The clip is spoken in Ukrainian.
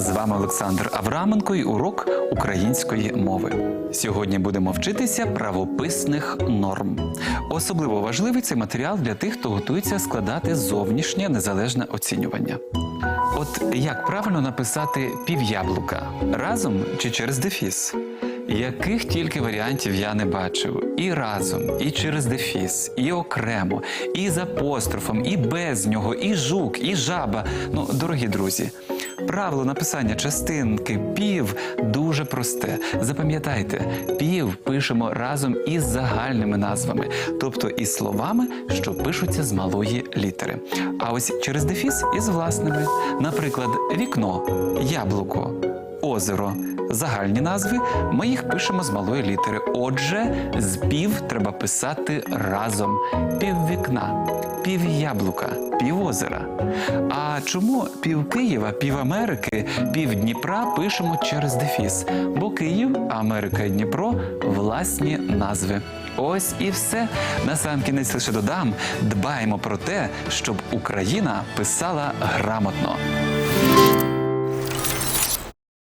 З вами Олександр Авраменко і урок української мови. Сьогодні будемо вчитися правописних норм. Особливо важливий цей матеріал для тих, хто готується складати зовнішнє незалежне оцінювання. От як правильно написати пів'яблука разом чи через дефіс? Яких тільки варіантів я не бачив. І разом, і через дефіс, і окремо, і з апострофом, і без нього, і жук, і жаба. Ну, дорогі друзі, правило написання частинки пів дуже просте. Запам'ятайте, пів пишемо разом із загальними назвами, тобто із словами, що пишуться з малої літери. А ось через дефіс із власними. Наприклад, вікно, яблуко, озеро. Загальні назви ми їх пишемо з малої літери. Отже, з пів треба писати разом: пів вікна, пів яблука, пів озера. А чому пів Києва, пів Америки, пів Дніпра пишемо через дефіс? Бо Київ, Америка і Дніпро власні назви. Ось і все. На сам кінець лише додам: дбаємо про те, щоб Україна писала грамотно.